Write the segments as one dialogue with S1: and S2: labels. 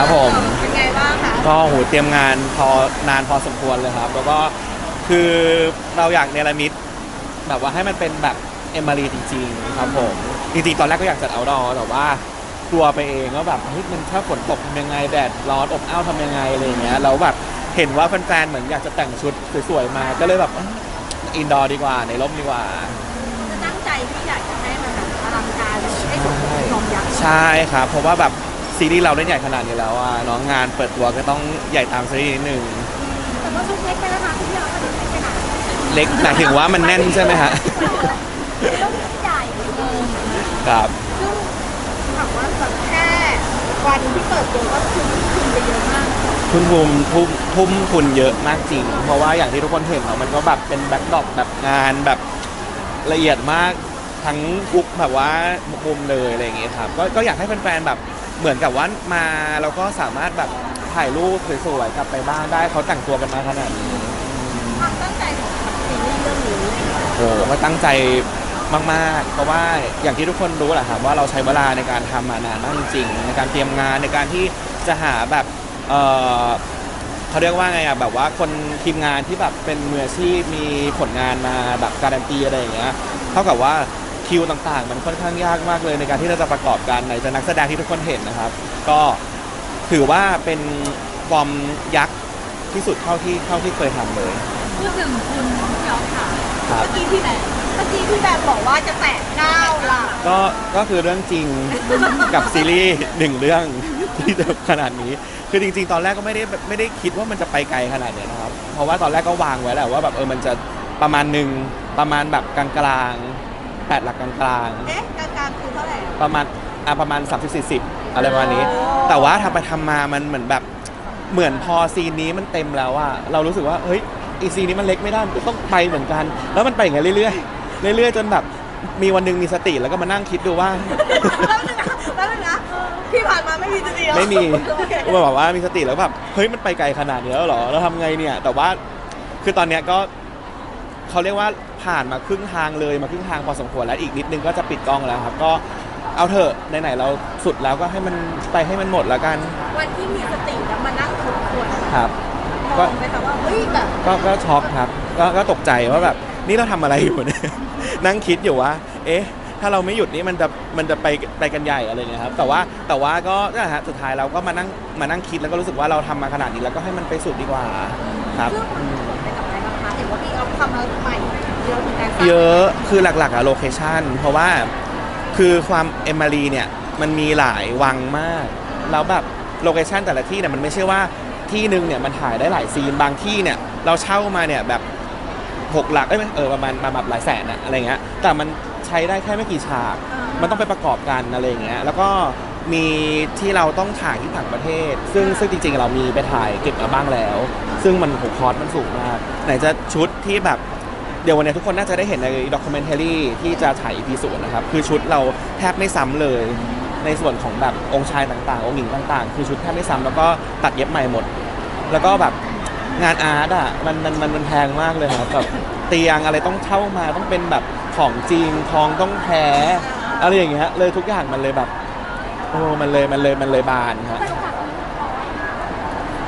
S1: ครับผม
S2: เป็นไงบ้างคะ
S1: ก็โหเตรียมงานพอนานพอสมควรเลยครับ แล้วก็คือเราอยากเนรมิตแบบว่าให้มันเป็นแบบเอมมารีจริงๆครับผมจริงๆตอนแรกก็อยากจัดเอาดอแต่ว่ากลัวไปเองว่าแบบเฮ้ยมันถ้าฝนตกทำยังไงแดดร้อนอบอ้าวทำยังไงอะไรอย่างเงี้ยแล้วแบบเห็นว่าแฟนๆเหมือนอยากจะแต่งชุดสวยๆมาก็เลยแบบอินดอร์ดีกว่าในร่มดีกว่า
S2: จะตั้งใจที่อยากจะให้มันแบบอลังการให้สมกับนมยักษ์
S1: ใช่ครับ เพราะว่าแบบ ซีรีส์เราเล่นใหญ่ขนาดนี้แล้วอะน้องงานเปิดตัวก็ต้องใหญ่ตามซีรีส์นิดนึง
S2: แต่ว่าชุดเล็กไปแล้วนะพี่ยอดก็เล็กไปหนา
S1: เล็กหมายถึงว่ามันแน่นใช่ไหมฮะ
S2: ต้องใหญ่เออ
S1: ครับ
S2: ซึ่งถามว่าแบบแค่วันที่เปิดตัวก็คือคุณไปเยอะมาก
S1: คุณภูมิทุ่มทุ่มทุนเยอะมากจริง เพราะว่าอย่างที่ทุกคนเห็นเนาะมันก็แบบเป็นแบ็คดรอปแบบงานแบบละเอียดมากทั้งกุ๊กแบบว่ามุมเลยอะไรอย่างเงี้ยครับก็ก็อยากให้แฟนๆแบบ เหมือนกับว่ามาแล้วก็สามารถแบบถ่ายรูปสวยๆกลับไปบ้านได้เขาแต่งตัวกันมาขนาดนี้
S2: ความตั้งใจของซีรีส์เรื่องนี้
S1: โอ้ก็ตั้งใจมากๆ เพราะว่าอย่างที่ทุกคนรู้แหละครับว่าเราใช้เวลาในการทำมานานมากจริงๆในการเตรียมงานในการที่จะหาแบบเออเขาเรียกว่าไงอะแบบว่าคนทีมงานที่แบบเป็นมืออาชีพมีผลงานมาแบบการันตีอะไรอย่างเงี้ยเท่ากับว่า คิวต่างๆ มันค่อนข้างยากมากเลยในการที่เราจะประกอบกันไหนจะนักแสดงที่ทุกคนเห็นนะครับ ก็ถือว่าเป็นฟอร์มยักษ์ที่สุดเท่าที่เท่าที่เคยทำเลย
S2: พูดถึงคุณพี่ยอดค่ะ
S1: ครับ
S2: เมื่อกี้พี่แบบเมื่อกี้พี่แบบบอกว่าจะแตะเก้าล่ะ
S1: ก็ก็คือเรื่องจริง กับซีรีส์หนึ่งเรื่องที่จะขนาดนี้ คือจริง ๆ ตอนแรกก็ไม่ได้แบบไม่ได้คิดว่ามันจะไปไกลขนาดเนี้ยนะครับ เพราะว่าตอนแรกก็วางไว้แหละว่าแบบเออมันจะประมาณหนึ่งประมาณแบบกลางๆ แปดหลักกลาง
S2: เอ๊ะกลางๆคือเท่าไหร่
S1: ๆประมาณอะประมาณ 30 40 อะไรประมาณนี้ แต่ว่าทำไปทำมามันเหมือนแบบเหมือนพอซีนนี้มันเต็มแล้วอะเรารู้สึกว่าเฮ้ยอีซีนนี้มันเล็กไม่ได้มันก็ต้องไปเหมือนกัน แล้วมันไปอย่างเงี้ยเรื่อยๆเรื่อยๆ จนแบบมีวันหนึงมีสติแล้วก็มานั่งคิดดูว่า
S2: แล้วนึงนะแล้วนึงนะพี่ผ่านมาไม่มีจะเดียว
S1: ไม่มี
S2: โอเค
S1: ก็แบบว่ามีสติแล้วแบบเฮ้ยมันไปไกลขนาดนี้แล้วเหรอแล้วทำไงเนี่ย แต่ว่าคือตอนเนี้ยก็ เขาเรียกว่าผ่านมาครึ่งทางเลยมาครึ่งทางพอสมควรแล้วอีกนิดนึงก็จะปิดกล้องแล้วครับ ก็เอาเถอะไหนๆเราสุดแล้วก็ให้มันไปให้มันหมดแล้วกัน
S2: วันที่มีสติแล้วมานั่งทบทวน
S1: ครับ
S2: มองไปค่ะว่าเฮ้ยแบบ
S1: ก็ก็ช็อกครับก็ก็ตกใจว่าแบบนี่เราทำอะไรอยู่เนี่ย นั่งคิดอยู่ว่า เอ๊ะ ถ้าเราไม่หยุดนี่มันจะมันจะไปไปกันใหญ่อะไรเงี้ยครับ แต่ว่าแต่ว่าก็นั่นแหละฮะสุดท้ายเราก็มานั่งมานั่งคิดแล้วก็รู้สึกว่าเราทำมาขนาดนี้แล้วก็ให้มันไปสุดดีกว่าครับ
S2: ซึ่ง
S1: อืม
S2: ผลไปกับอะไรบ้างคะเห็นว่าพี่เอา ทำมาใหม่เยอะเหมือนกัน
S1: เยอะคือหลักๆอะโลเคชันเพราะว่าคือความเอมมารีเนี่ยมันมีหลายวังมาก แล้วแบบโลเคชันแต่ละที่เนี่ยมันไม่ใช่ว่าที่หนึ่งเนี่ยมันถ่ายได้หลายซีนบางที่เนี่ยเราเช่ามาเนี่ยแบบหกหลักเอ้ยไม่เออประมาณประมาณหลายแสนอะอะไรเงี้ยแต่มันใช้ได้แค่ไม่กี่ฉาก มันต้องไปประกอบกันอะไรอย่างเงี้ยแล้วก็มีที่เราต้องถ่ายที่ต่างประเทศ ซึ่งซึ่งจริงๆเรามีไปถ่ายเก็บมาบ้างแล้ว ซึ่งมันโหคอสมันสูงมาก ไหนจะชุดที่แบบเดี๋ยววันนี้ทุกคนน่าจะได้เห็นในด็อกิเมน a รีที่จะถ่าย EP ศูนย์นะครับ คือชุดเราแทบไม่ซ้ำเลย ในส่วนของแบบองค์ชายต่างๆ องค์หญิงต่างๆ คือชุดแทบไม่ซ้ำแล้วก็ตัดเย็บใหม่หมด แล้วก็แบบงานอาร์ตอะมันมันมันมันแพงมากเลยครับแบบเตียงอะไรต้องเช่ามาต้องเป็นแบบของจริงทองต้องแท้อะไรอย่างเงี้ยเลยทุกอย่างมันเลยแบบโอ้มันเลยมันเลยมันเลยบานครับ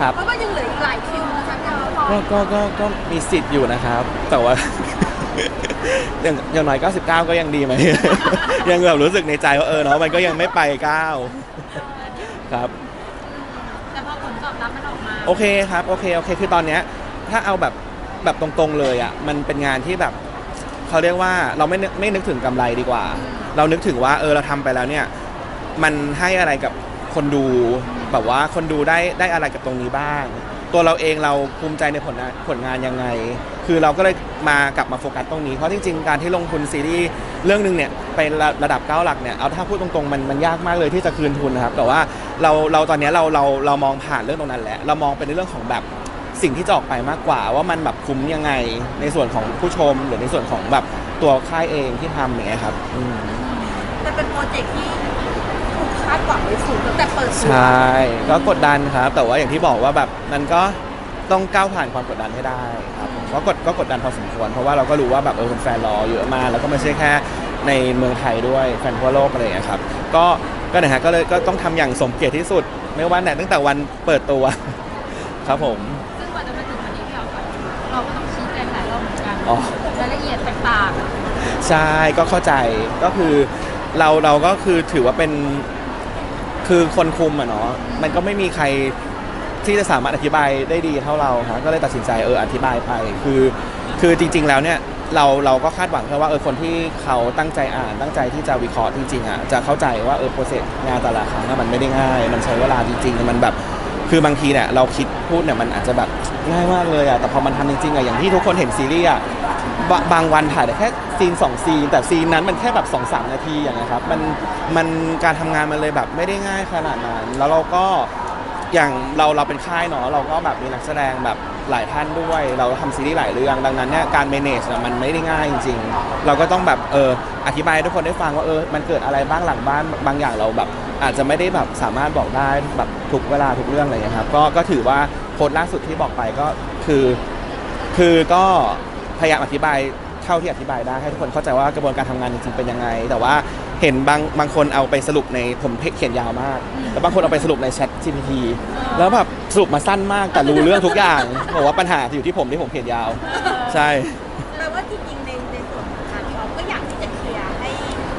S1: ครับ
S2: เพราะว่ายังเหลืออีกหลายคิ
S1: ก็ก็ก็ก็มีสิทธิ์อยู่นะครับ แต่ว่า อย่างอย่างน้อย99 ก็ยังดีไหม ยังแบบรู้สึกในใจว่าเออเนาะมันก็ยังไม่ไป 9 ครับ
S2: แต่พอผลตอบรับมันออกมา
S1: โอเคครับ โอเคโอเค คือตอนเนี้ยถ้าเอาแบบแบบตรงๆเลยอะมันเป็นงานที่แบบเขาเรียกว่าเราไม่นึกไม่นึกถึงกำไรดีกว่า เรานึกถึงว่าเออเราทำไปแล้วเนี่ย มันให้อะไรกับคนดูแบบว่าคนดูได้ได้อะไรกับตรงนี้บ้าง ตัวเราเองเราภูมิใจในผลงานผลงานยังไง คือเราก็เลยมากลับมาโฟกัสตรงนี้ เพราะจริงๆ การที่ลงทุนซีรีส์เรื่องหนึ่งเนี่ยไประระดับเก้าหลักเนี่ยเอาถ้าพูดตรงๆมันมันยากมากเลยที่จะคืนทุนนะครับ แต่ว่าเราเราตอนนี้เราเราเรามองผ่านเรื่องตรงนั้นแล้วเรามองเป็นในเรื่องของแบบสิ่งที่จะออกไปมากกว่า ว่ามันแบบคุ้มยังไงในส่วนของผู้ชม หรือในส่วนของแบบตัวค่ายเองที่ทำอย่างเงี้ยครับอืม
S2: มันเป็นโปรเจกต์ที่ หวังไว้สูงตั้งแต่เปิดตัว
S1: ใช่ก็กดดันครับ แต่ว่าอย่างที่บอกว่าแบบมันก็ต้องก้าวผ่านความกดดันให้ได้ครับผมก็กดก็กดดันพอสมควร เพราะว่าเราก็รู้ว่าแบบเออแฟนๆรอเยอะมากแล้วก็ไม่ใช่แค่ในเมืองไทยด้วยแฟนทั่วโลกอะไรอย่างเงี้ยครับก็ก็นะฮะก็เลยก็ต้องทำอย่างสมเกียรติที่สุด ไม่ว่าไหนตั้งแต่วันเปิดตัว ครับผม
S3: ซึ่งกว่าจะมาถึงวันนี้ที่เราไปเราก็ต้องชี้แจงหลายรอบเหมือนกัน
S1: อ๋อ
S3: รายละเอียดต่างๆอะ
S1: ใช่ก็เข้าใจก็คือเราเราก็คือถือว่าเป็น คือคนคุมอะเนาะมันก็ไม่มีใครที่จะสามารถอธิบายได้ดีเท่าเราครับก็เลยตัดสินใจเอออธิบายไป คือคือจริง ๆ แล้วเนี่ยเราเราก็คาดหวังแค่ว่าเออคนที่เขาตั้งใจอ่านตั้งใจที่จะวิเคราะห์จริงๆอะจะเข้าใจว่าเออโปรเซสงานแต่ละครั้งอะมันไม่ได้ง่าย มันใช้เวลาจริงๆมันแบบคือบางทีเนี่ยเราคิดพูดเนี่ยมันอาจจะแบบง่ายมากเลยอะแต่พอมันทำจริงๆอะอย่างที่ทุกคนเห็นซีรีส์อะบบางวันถ่ายได้แค่ ซีนสองซีน แต่ซีนนั้นมันแค่แบบสองสามนาทีอย่างเงี้ยครับมันมันการทำงานมันเลยแบบไม่ได้ง่ายขนาดนั้น แล้วเราก็อย่างเราเราเป็นค่ายเนาะเราก็แบบมีนักแสดงแบบหลายท่านด้วย เราทำซีรีส์หลายเรื่องดังนั้นเนี่ยการ manage น่ะมันไม่ได้ง่ายจริง ๆ เราก็ต้องแบบเอออธิบายให้ทุกคนได้ฟังว่าเออมันเกิดอะไรบ้างหลังบ้านบางอย่างเราแบบ อาจจะไม่ได้แบบสามารถบอกได้แบบทุกเวลาทุกเรื่องอะไรอย่างเงี้ยครับก็ก็ถือว่าโพสต์ล่าสุดที่บอกไปก็คือ คือก็พยายามอธิบาย เท่าที่อธิบายได้ให้ทุกคนเข้าใจว่ากระบวนการทำงานจริงๆเป็นยังไง แต่ว่าเห็นบางบางคนเอาไปสรุปในผมเขียนยาวมากแล้วบางคนเอาไปสรุปใน Chat GPT แล้วแบบสรุปมาสั้นมากแต่รู้เรื่องทุกอย่างบอกว่าปัญหาอยู่ที่ผมที่ผมเขียนยาว ใช่
S2: แปลว่าจริงๆในในส่วนของทางเราก็อยากที่จะเคลียร์ให้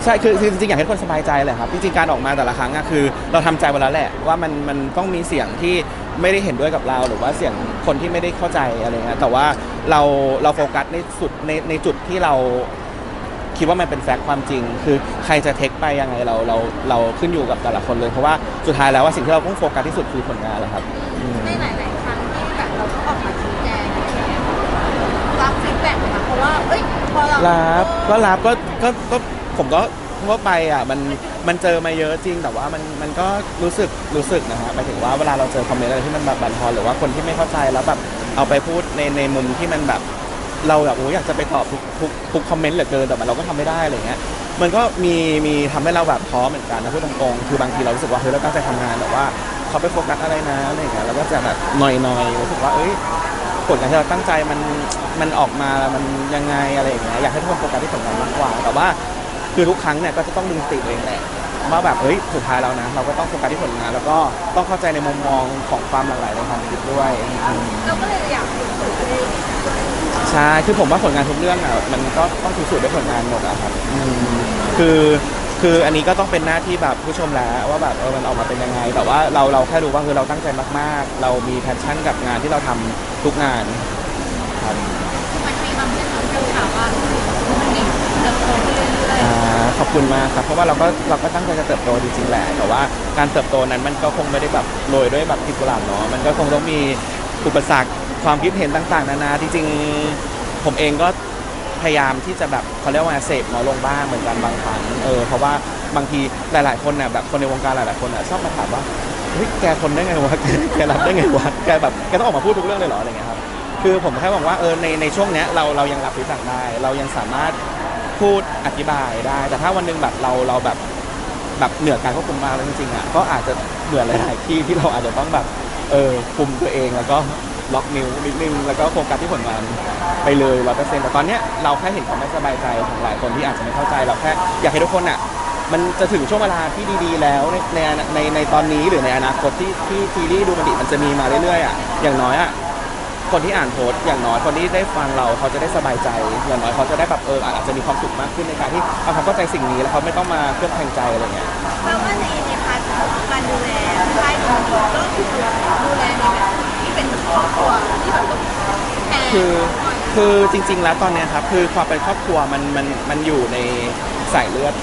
S1: ใช่คือคือจริงๆอยากให้ทุกคนสบายใจแหละครับจริงๆการออกมาแต่ละครั้งอะคือ เราทำใจไว้แล้วแหละว่ามันมันต้องมีเสียงที่ไม่ได้เห็นด้วยกับเราหรือว่าเสียง คนที่ไม่ได้เข้าใจอะไรเงี้ยแต่ว่าเราเราโฟกัสในสุดในในจุดที่เราคิดว่ามันเป็นแฟกต์ความจริง คือใครจะเทคไปยังไงเราเราเราขึ้นอยู่กับแต่ละคนเลย เพราะว่าสุดท้ายแล้วว่าสิ่งที่เราต้องโฟกัสที่สุดคือผลงานแหละครับอืม
S2: ในหลาย ๆ ครั้งที่แบบเราต้องออกมาชี้แจงอะไรอย่างเงี้ยรับฟีดแบ็กมาเพราะว่าเอ้ยพอเรา
S1: รับก็รับก็ก็ก็ผมก็ ก็ไปอะมันมันเจอมาเยอะจริง แต่ว่ามันมันก็รู้สึกรู้สึกนะฮะหมายถึงว่าเวลาเราเจอคอมเมนต์อะไรที่มันแบบบั่นทอนหรือว่าคนที่ไม่เข้าใจแล้วแบบเอาไปพูดในในมุมที่มันแบบเราแบบโอ้ยอยากจะไปตอบทุกทุกทุกคอมเมนต์เหลือเกินแต่มันเราก็ทำไม่ได้อะไรเงี้ยมันก็มีมีทำให้เราแบบท้อเหมือนกันนะพูดตรงๆคือบางทีเรารู้สึกว่าเฮ้ยเราตั้งใจทำงานแต่ว่าเขาไปโฟกัสอะไรนะอะไรเงี้ยเราก็จะแบบหน่อยๆรู้สึกว่าเอ้ยผลงานที่เราตั้งใจมันมันออกมามันยังไงอะไรอย่างเงี้ยอยากให้ทุกคนโฟกัสที่ผลงานมากกว่า แต่ว่า คือทุกครั้งเนี่ยก็จะต้องดึงสติตัวเองแหละว่าแบบเฮ้ยสุดท้ายแล้วนะเราก็ต้องโฟกัสที่ผลงาน แล้วก็ต้องเข้าใจในมุมมองของความหลากหลายในความคิดด้วยอืม
S2: เราก็เลยอยากพิสูจน์ให้
S1: ใช่คือผมว่าผลงานทุกเรื่องอะมันก็ต้องพิสูจน์ด้วยผลงานหมดอะครับอืมคือคืออันนี้ก็ต้องเป็นหน้าที่แบบผู้ชมแล้วว่าแบบเออมันออกมาเป็นยังไง แต่ว่าเราเราแค่รู้ว่าคือเราตั้งใจมากๆ เรามีแพชชั่นกับงานที่เราทำทุกงานครับ
S3: มันมีบางเรื่องที่ถามว่ามันมีเติบโตขึ้นเรื่อย
S1: อ่าขอบ คุณมากครับเพราะว่าเราก็เราก็ตั้งใจจะเติบโตจริงๆแหละแต่ว่าการเติบโตนั้นมันก็คงไม่ได้แบบโรยด้วยแบบกลีบกุหลาบเนาะมันก็คงต้องมีอุปสรรคความคิดเห็นต่างๆนานาจริงๆผมเองก็พยายามที่จะแบบเขาเรียกว่าเสพน้อยลงบ้างเหมือนกันบางครั้งเออเพราะว่าบางทีหลายๆคนน่ะแบบคนในวงการหลายๆคนน่ะชอบมาถามว่าเฮ้ยแกคนได้ไงวะแกรับได้ไงวะแกแบบแกต้องออกมาพูดทุกเรื่องเลยเหรออะไรเงี้ยครับคือผมแค่บอกว่าเออในในช่วงเนี้ยเราเรายังรับรู้จักได้ เรายังสามารถ พูดอธิบายได้ แต่ถ้าวันหนึงแบบเราเราแบบแบบเหนือการควบคุมมากแล้วจริงๆอะก็อาจจะเหมือหลายๆที่ที่เราอาจจะต้องแบบเออคุมตัวเองแล้วก็ล็อกนิ้วนิดนึงแล้วก็โฟกัสที่ผลงานไปเลยร้อยเปอร์เซ็นต์แต่ตอนเนี้ยเราแค่เห็นความไม่สบายใจของหลายคนที่อาจจะไม่เข้าใจเราแค่อยากให้ทุกคนอะมันจะถึงช่วงเวลาที่ดีๆ แล้วในในในในตอนนี้หรือในอนาคตที่ที่ซีรีส์ดูมันดิมันจะมีมาเรื่อยๆอะอย่างน้อยอะ คนที่อ่านโพสต์อย่างน้อยคนที่ได้ฟังเราเขาจะได้สบายใจอย่างน้อยเขาจะได้แบบเอออาจจะมีความสุขมากขึ้นในการที่เอาความเข้าใจสิ่งนี้แล้วเขาไม่ต้องมาเคลือบแคลงใจอะไรเงี้ย
S2: แปลว่าในในพาร์ทของการดูแลค่ายตรงนี้ก็คือดูแลในแบบที่เป็นครอบครัวที่แบบต้องแทน
S1: คือคือจริง ๆ แล้วตอนเนี้ยครับคือความเป็นครอบครัวมันมันมันอยู่ในสายเลือด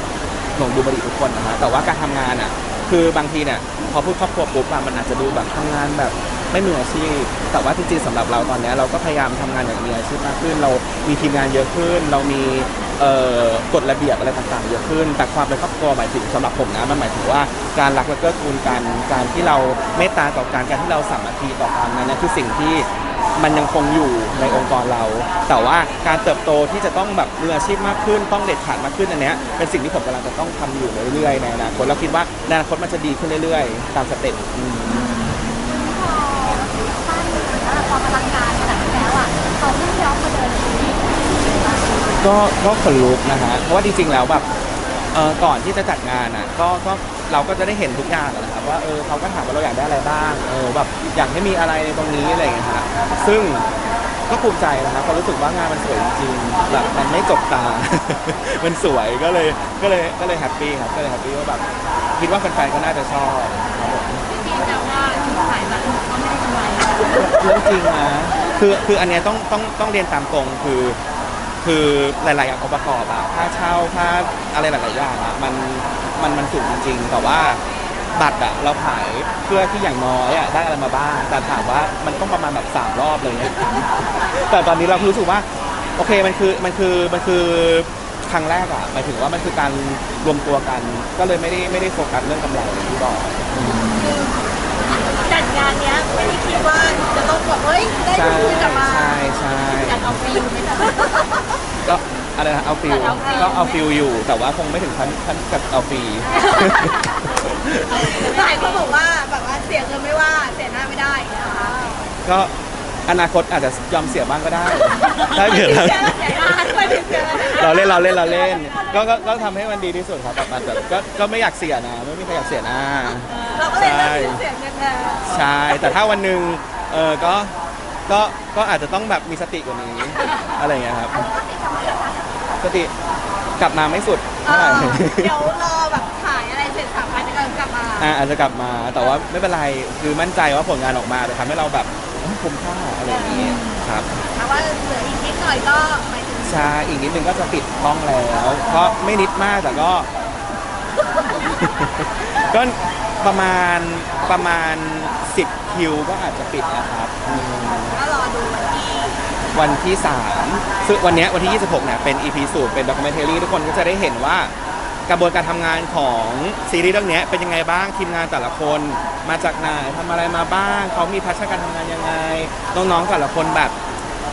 S1: ของดูบริทุกคนนะฮะแต่ว่าการทำงานอะคือบางทีเนี่ยพอพูดครอบครัวปุ๊บอะมันอาจจะดูแบบทำงานแบบ ไม่มืออาชีพ แต่ว่าจริงๆสำหรับเราตอนนี้เราก็พยายามทำงานอย่างมีอาชีพมากขึ้น เรามีทีมงานเยอะขึ้น เรามีกฎระเบียบอะไรต่างๆเยอะขึ้น แต่ความเป็นครอบครัวหมายถึงสำหรับผมนะมันหมายถึงว่าการรักและเกื้อกูลกันการที่เราเมตตาต่อกันการที่เราสามัคคีต่อกันนั้นนะคือสิ่งที่มันยังคงอยู่ในองค์กรเรา แต่ว่าการเติบโตที่จะต้องแบบมืออาชีพมากขึ้น ต้องเด็ดขาดมากขึ้นอันเนี้ยเป็นสิ่งที่ผมกำลังจะต้องทำอยู่เรื่อยๆในอนาคตแล้วคิดว่าในอนาคตมันจะดีขึ้นเรื่อยๆ ตามสเต็ป อืม
S3: อลังงานขนาดนี้แล้วอะตอนที่ย้อนมาเดิน
S1: ก็ก็ขนลุกนะฮะเพราะว่าจริงๆแล้วแบบเออก่อนที่จะจัดงานอะก็ก็เราก็จะได้เห็นทุกอย่างอะนะครับว่าเออเขาก็ถามว่าเราอยากได้อะไรบ้างเออแบบอยากให้มีอะไรในตรงนี้อะไรอย่างเงี้ยฮะซึ่งก็ภูมิใจนะครับเพราะรู้สึกว่างานมันสวยจริงๆแบบมันไม่จบตา มันสวยก็เลยก็เลยก็เลยแฮปปี้ครับก็เลยแฮปปี้ว่าแบบคิดว่าแฟนๆก็น่าจะชอบครับผม
S3: ที่แต่ว่าขายแบบก็ไม่ได้กำไร
S1: เรื่องจริงนะคือคืออันเนี้ยต้องต้องต้องเรียนตามตรงคือ คือหลายๆอย่างองค์ประกอบอะค่าเช่าค่าอะไรหลายๆอย่างอะมันมันมันสูงจริง ๆ แต่ว่าบัตรอะเราขายเพื่อที่อย่างน้อยอะได้อะไรมาบ้างแต่ถามว่ามันต้องประมาณแบบสามรอบเลยแต่ตอนนี้เรารู้สึกว่าโอเคมันคือมันคือมันคือครั้งแรกอะหมายถึงว่ามันคือการรวมตัวกัน ก็เลยไม่ได้ไม่ได้โฟกัสเรื่องกำไรอย่างที่บอก
S2: งานเนี้ยไม่ได้คิดว่าจะต้องแบบเฮ้ยได้
S1: ใช่
S2: ดูกลับมา
S1: ใช่ใช่
S3: อยากเอาฟิลไหมคะ
S1: ก็อะไรนะเอาฟิล
S3: เอาฟิล
S1: ก็เอาฟิลอยู่ แต่ว่าคงไม่ถึงขั้นขั้นกับเอาฟรี
S2: หลายคนบอกว่าแบบว่าเสียเงินไม่ว่าเสียหน้าไม่ได้นะคะ
S1: ก็ อนาคตอาจจะยอมเสียบ้างก็ได้ ถ้าเกิด
S2: เสียเสียหน้าไม่ถึงเสียหน้า
S1: เราเล่นเราเล่นเราเล่น ก็ก็ก็ทำให้มันดีที่สุดครับแบบแบบก็ก็ไม่อยากเสียนะไม่มีใครอยากเสียหน้า
S2: เราก็เลยเลือกที่จะเสียเงินแทน
S1: ใช่แต่ถ้าวันหนึ่งเออก็ก็ก็อาจจะต้องแบบมีสติกว่านี้ อะไรอย่างเงี้ยครับ สติกลับมาไม่สุด
S2: เอ
S1: เท่าไหร่
S2: อเดี๋ยวรอแบบถ่ายอะไรเสร็จสามพันจะกลับมา
S1: อ่าอาจจะกลับมาแต่ว่าไม่เป็นไรคือมั่นใจว่าผลงานออกมาจะทำให้เราแบบ คุ้มค่าอะไรอย่างนี้ครับ
S2: ถามว่าเหลืออีกนิดหน่อยก็หมายถึง
S1: ใช่อีกนิดนึงก็จะปิดกล้องแล้วเพราะไม่นิดมากแต่ก็ ก็ประมาณประมาณ 10 คิวก็อาจจะปิดนะครับอืม
S2: ก็รอดูวันที่
S1: วันที่ 3 ซึ่งวันเนี้ยวันที่ 26เนี่ยเป็น EP สูตรเป็นด็อกิเมนเทอรี่ทุกคนก็จะได้เห็นว่า กระบวนการทำงานของซีรีส์เรื่องเนี้ยเป็นยังไงบ้างทีมงานแต่ละคน มาจากไหนทำอะไรมาบ้างเขามีพัฒนาการทำงานยังไง น้องๆแต่ละคนแบบ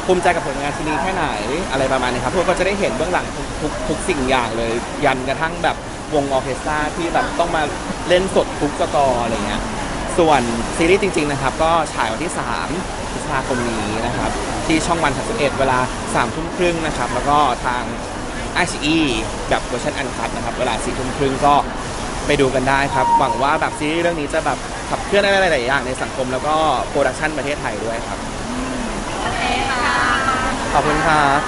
S1: ภูมิใจกับผลงานชิ้นนี้แค่ไหนอะไรประมาณนี้ครับพวกก็จะได้เห็นเบื้องหลังทุกทุกทุกสิ่งอย่างเลย ยันกระทั่งแบบวงออร์เคสตราที่แบบต้องมาเล่นสดทุกสกอร์อะไรเงี้ยส่วนซีรีส์จริง ๆ นะครับ ก็ฉายวันที่ 3 พฤษภาคมนี้นะครับ ที่ช่องวัน 31 เวลา3ทุ่มครึ่งนะครับ แล้วก็ทาง i อ e แบบเวอร์ชันอันคัดนะครับ เวลา4ทุ่มครึ่งก็ไปดูกันได้ครับ หวังว่าแบบซีรีส์เรื่องนี้จะแบบขับเคลื่อนอะไรหลายๆอย่างในสังคมแล้วก็โปรดักชันประเทศไทยด้วยครับ
S3: โอเคค่ะ
S1: ขอบคุณครับ